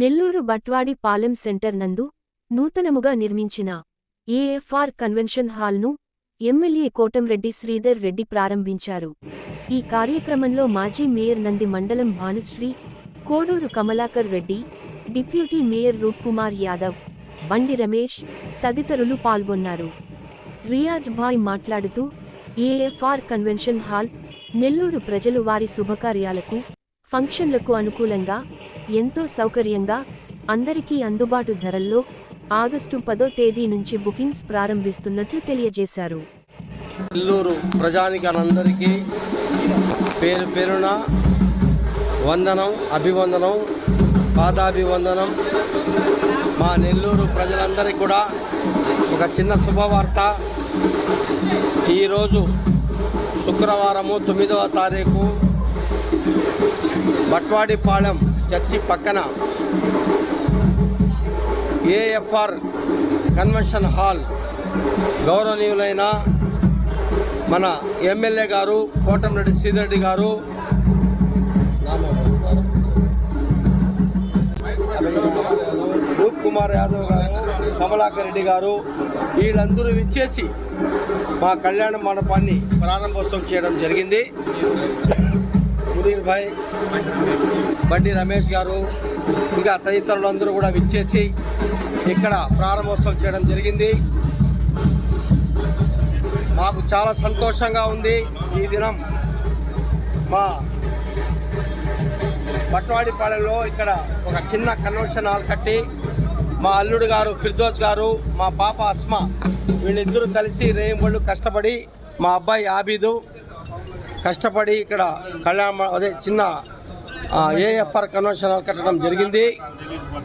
Nellore బట్వాడి Palem centre నందు నూతనముగా నిర్మించిన ఏఎఫ్ఆర్ కన్వెన్షన్ హాల్ను ఎమ్మెల్యే కోటంరెడ్డి శ్రీధర్ రెడ్డి ప్రారంభించారు. ఈ కార్యక్రమంలో మాజీ మేయర్ నంది మండలం భానుశ్రీ కోడూరు కమలాకర్ రెడ్డి డిప్యూటీ మేయర్ రూప్కుమార్ యాదవ్ బండి రమేష్ తదితరులు పాల్గొన్నారు. రియాజ్ భాయ్ మాట్లాడుతూ ఏఎఫ్ఆర్ కన్వెన్షన్ హాల్ నెల్లూరు ప్రజలు వారి శుభకార్యాలకు ఫంక్షన్లకు అనుకూలంగా ఎంతో సౌకర్యంగా అందరికీ అందుబాటు ధరల్లో ఆగస్టు పదో తేదీ నుంచి బుకింగ్స్ ప్రారంభిస్తున్నట్లు తెలియజేశారు. నెల్లూరు ప్రజానికానందరికీ పేరు పేరున వందనం అభివందనం పాదాభివందనం. మా నెల్లూరు ప్రజలందరికీ కూడా ఒక చిన్న శుభవార్త. ఈరోజు శుక్రవారము తొమ్మిదవ తారీఖు బట్వాడిపాళెం చర్చి పక్కన ఏఎఫ్ఆర్ కన్వెన్షన్ హాల్ గౌరవనీయులైన మన ఎమ్మెల్యే గారు కోటంరెడ్డి శ్రీధరెడ్డి గారు. రూప్ కుమార్ యాదవ్ గారు కమలాకర్ రెడ్డి గారు వీళ్ళందరూ ఇచ్చేసి మా కళ్యాణ మండపాన్ని ప్రారంభోత్సవం చేయడం జరిగింది. మునీర్ భాయ్ బండి రమేష్ గారు ఇంకా తదితరులందరూ కూడా విచ్చేసి ఇక్కడ ప్రారంభోత్సవం చేయడం జరిగింది. మాకు చాలా సంతోషంగా ఉంది ఈ దినం. మా పట్వాడిపాలెంలో ఇక్కడ ఒక చిన్న కన్వెన్షన్ హాల్ కట్టి మా అల్లుడు గారు ఫిర్దోజ్ గారు మా పాప అస్మా వీళ్ళిద్దరూ కలిసి రేయింబళ్ళు కష్టపడి మా అబ్బాయి ఆబీదు. కష్టపడి ఇక్కడ కళ్యాణ అదే చిన్న ఏఎఫ్ఆర్ కన్వెన్షన్ హాల్ కట్టడం జరిగింది.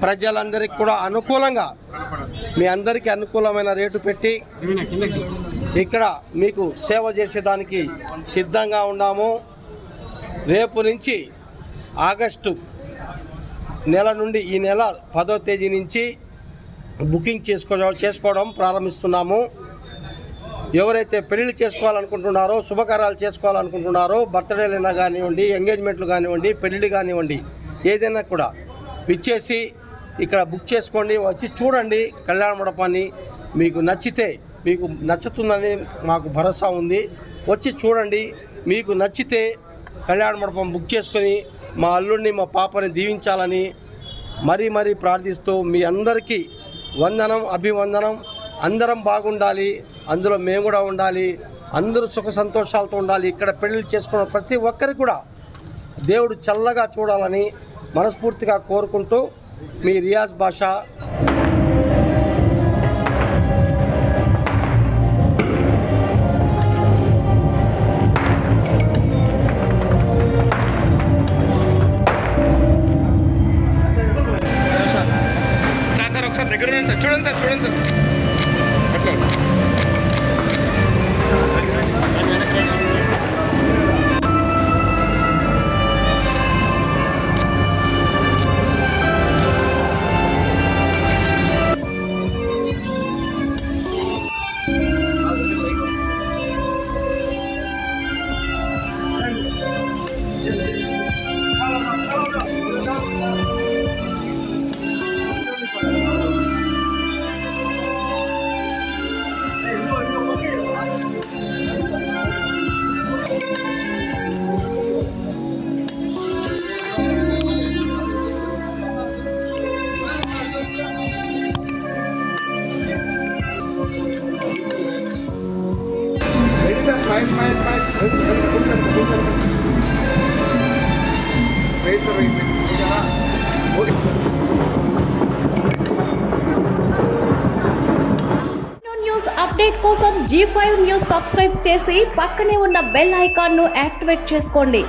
ప్రజలందరికీ కూడా అనుకూలంగా మీ అందరికీ అనుకూలమైన రేటు పెట్టి ఇక్కడ మీకు సేవ చేసేదానికి సిద్ధంగా ఉన్నాము. రేపు నుంచి ఆగస్టు నెల నుండి ఈ నెల పదో తేదీ నుంచి బుకింగ్ చేసుకోవడం చేసుకోవడం ప్రారంభిస్తున్నాము. ఎవరైతే పెళ్ళిళ్ళు చేసుకోవాలనుకుంటున్నారో శుభకార్యాలు చేసుకోవాలనుకుంటున్నారో బర్త్డేలైనా కానివ్వండి ఎంగేజ్మెంట్లు కానివ్వండి పెళ్ళిళ్ళు కానివ్వండి ఏదైనా కూడా ఇచ్చేసి ఇక్కడ బుక్ చేసుకోండి వచ్చి చూడండి కళ్యాణ మండపాన్ని. మీకు నచ్చితే మీకు నచ్చుతుందని మాకు భరోసా ఉంది. వచ్చి చూడండి మీకు నచ్చితే కళ్యాణ మండపం బుక్ చేసుకొని మా అల్లుడిని మా పాపని దీవించాలని మరీ మరీ ప్రార్థిస్తూ మీ అందరికీ వందనం అభివందనం. అందరం బాగుండాలి. అందులో మేము కూడా ఉండాలి. అందరూ సుఖ సంతోషాలతో ఉండాలి. ఇక్కడ పెళ్ళి చేసుకున్న ప్రతి ఒక్కరికి కూడా దేవుడు చల్లగా చూడాలని మనస్ఫూర్తిగా కోరుకుంటూ మీ రియాజ్ భాష. దగ్గర చూడండి సార్ చూడండి సార్. అట్లా. న్యూస్ అప్డేట్ కోసం జీ ఫైవ్ న్యూస్ సబ్స్క్రైబ్ చేసి పక్కనే ఉన్న బెల్ ఐకాన్ను యాక్టివేట్ చేసుకోండి.